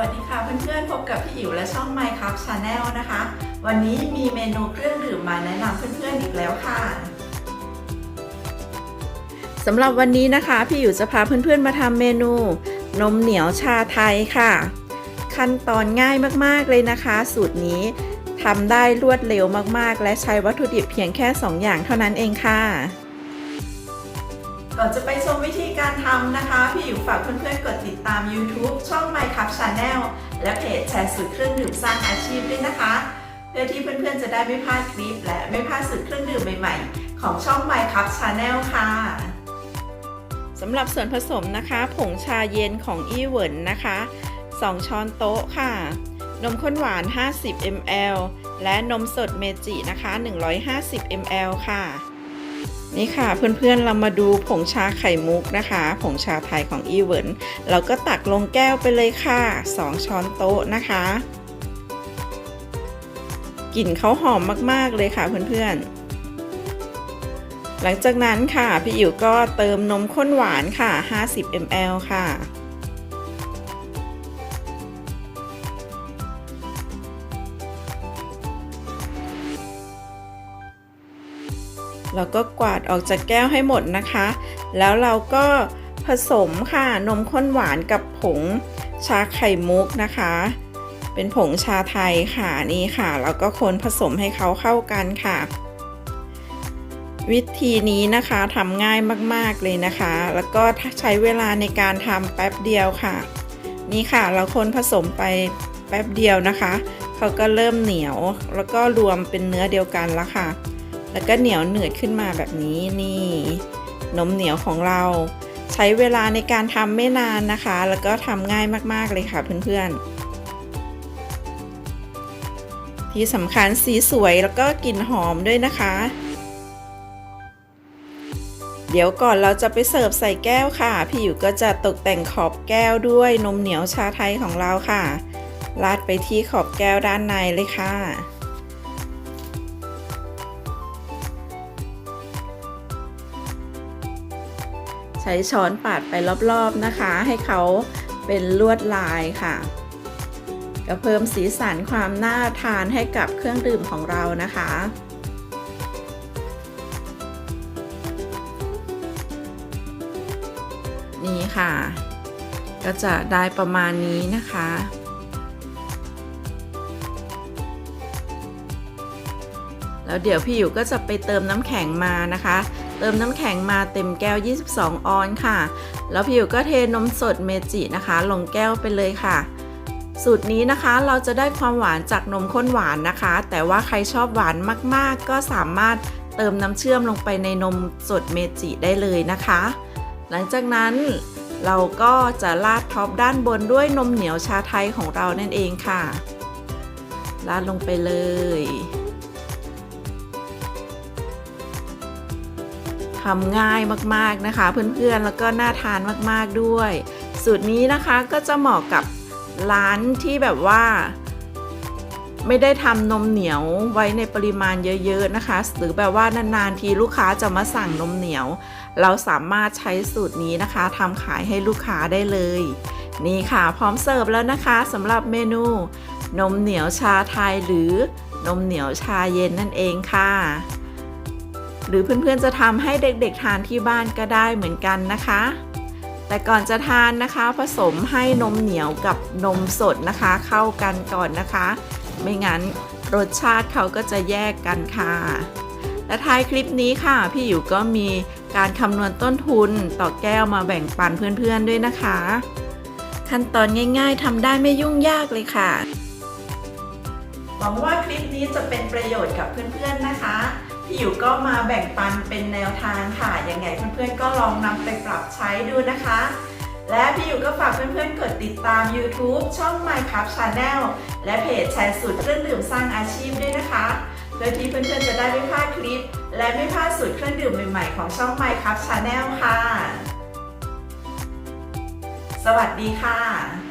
วัสดีค่ะเพื่อนๆพบกับพี่อิ๋วและช่อง My Cup Channel นะคะ วันนี้มีเมนูเครื่องดื่มมาแนะนำเพื่อนๆอีกแล้วค่ะสำหรับวันนี้นะคะพี่อิ๋วจะพาเพื่อนๆมาทำเมนู นมเหนียวชาไทยค่ะ ขั้นตอนง่ายมากๆเลยนะคะ สูตรนี้ทำได้รวดเร็วมากๆ และใช้วัตถุดิบเพียงแค่ 2 อย่างเท่านั้นเองค่ะ ก่อนจะไปชมวิธีการทำนะคะ พี่อิ๋วฝากเพื่อนๆกดติดตาม YouTube ช่อง My Cup Channel และเพจแชร์สูตรเครื่องดื่มสร้างอาชีพด้วยนะคะ เพื่อที่เพื่อนๆจะได้ไม่พลาดคลิป และไม่พลาดสูตรเครื่องดื่มใหม่ๆ ของช่อง My Cup Channel ค่ะสำหรับส่วนผสมนะคะ ผงชาเย็นของอีเวิร์นนะคะ 2 ช้อนโต๊ะค่ะ นมข้นหวาน 50 ml และนมสดเมจินะคะ 150 ml ค่ะ นี่ค่ะเพื่อนๆเรามาดูผงชาไข่มุกนะคะ ผงชาไทยของอีเวิร์นเราก็ตักลงแก้วไปเลยค่ะ 2 ช้อนโต๊ะนะคะกลิ่นเขาหอมมากๆเลยค่ะเพื่อนๆ หลังจากนั้นค่ะ พี่อิ๋วก็เติมนมข้นหวานค่ะ 50 ml ค่ะ เราก็กวาดออกจากแก้วให้หมดนะคะ แล้วเราก็ผสมค่ะนมข้นหวานกับผงชาไข่มุกนะคะ เป็นผงชาไทยค่ะนี่ค่ะ แล้วก็คนผสมให้เขาเข้ากันค่ะ วิธีนี้นะคะทำง่ายมากๆเลยนะคะ แล้วก็ใช้เวลาในการทำแป๊บเดียวค่ะ นี่ค่ะ เราคนผสมไปแป๊บเดียวนะคะ เขาก็เริ่มเหนียว แล้วก็รวมเป็นเนื้อเดียวกันแล้วค่ะ แล้วก็เหนียวหนืดขึ้นมาแบบนี้นี่นมเหนียวของเรา ใช้เวลาในการทำไม่นานนะคะ แล้วก็ทำง่ายมากๆเลยค่ะเพื่อนๆ ที่สำคัญสีสวยแล้วก็กลิ่นหอมด้วยนะคะ เดี๋ยวก่อนเราจะไปเสิร์ฟใส่แก้วค่ะ พี่อยู่ก็จะตกแต่งขอบแก้วด้วยนมเหนียวชาไทยของเราค่ะราดไปที่ขอบแก้วด้านในเลยค่ะ ใช้ช้อนปาดไปรอบๆนะคะ ให้เขาเป็นลวดลายค่ะ ก็เพิ่มสีสันความน่าทานให้กับเครื่องดื่มของเรานะคะนี่ค่ะ ก็จะได้ประมาณนี้นะคะ แล้วเดี๋ยวพี่อยู่ก็จะไปเติมน้ำแข็งมานะคะ เติมน้ำแข็งมาเต็มแก้ว 22 ออนซ์ค่ะ แล้วพี่อยู่ก็เทนมสดเมจินะคะ ลงแก้วไปเลยค่ะ สูตรนี้นะคะเราจะได้ความหวานจากนมข้นหวานนะคะ แต่ว่าใครชอบหวานมากๆ ก็สามารถเติมน้ำเชื่อมลงไปในนมสดเมจิได้เลยนะคะ หลังจากนั้นเราก็จะราดท็อปด้านบนด้วยนมเหนียวชาไทยของเรานั่นเองค่ะราดลงไปเลย ทำง่ายมากๆนะคะ เพื่อนๆแล้วก็น่าทานมากๆด้วย สูตรนี้นะคะก็จะเหมาะกับร้านที่แบบว่า ไม่ได้ทำนมเหนียวไว้ในปริมาณเยอะ ๆนะคะ หรือแบบว่านานๆทีลูกค้าจะมาสั่งนมเหนียว เราสามารถใช้สูตรนี้นะคะทำขายให้ลูกค้าได้เลย นี่ค่ะพร้อมเสิร์ฟแล้วนะคะสำหรับเมนู นมเหนียวชาไทยหรือนมเหนียวชาเย็นนั่นเองค่ะ หรือเพื่อนๆจะทำให้เด็กๆทานที่บ้านก็ได้เหมือนกันนะคะ แต่ก่อนจะทานนะคะ ผสมให้นมเหนียวกับนมสดนะคะ เข้ากันก่อนนะคะ ไม่งั้นรสชาติเขาก็จะแยกกันค่ะและท้ายคลิปนี้ค่ะ พี่อยู่ก็มีการคำนวณต้นทุนต่อแก้วมาแบ่งปันเพื่อนๆด้วยนะคะ ขั้นตอนง่ายๆทำได้ไม่ยุ่งยากเลยค่ะ หวังว่าคลิปนี้จะเป็นประโยชน์กับเพื่อนๆนะคะ พี่อยู่ก็มาแบ่งปันเป็นแนวทางค่ะยังไงเพื่อนๆก็ลองนำไปปรับใช้ดูนะคะ และพี่อยู่ก็ฝากเพื่อนๆกดติดตาม YouTube ช่อง My Cup Channel และเพจแชร์สูตรเครื่องดื่มสร้างอาชีพด้วยนะคะเพื่อที่เพื่อนๆจะได้ไม่พลาดคลิป และไม่พลาดสูตรเครื่องดื่มใหม่ๆของช่อง My Cup Channel ค่ะ สวัสดีค่ะ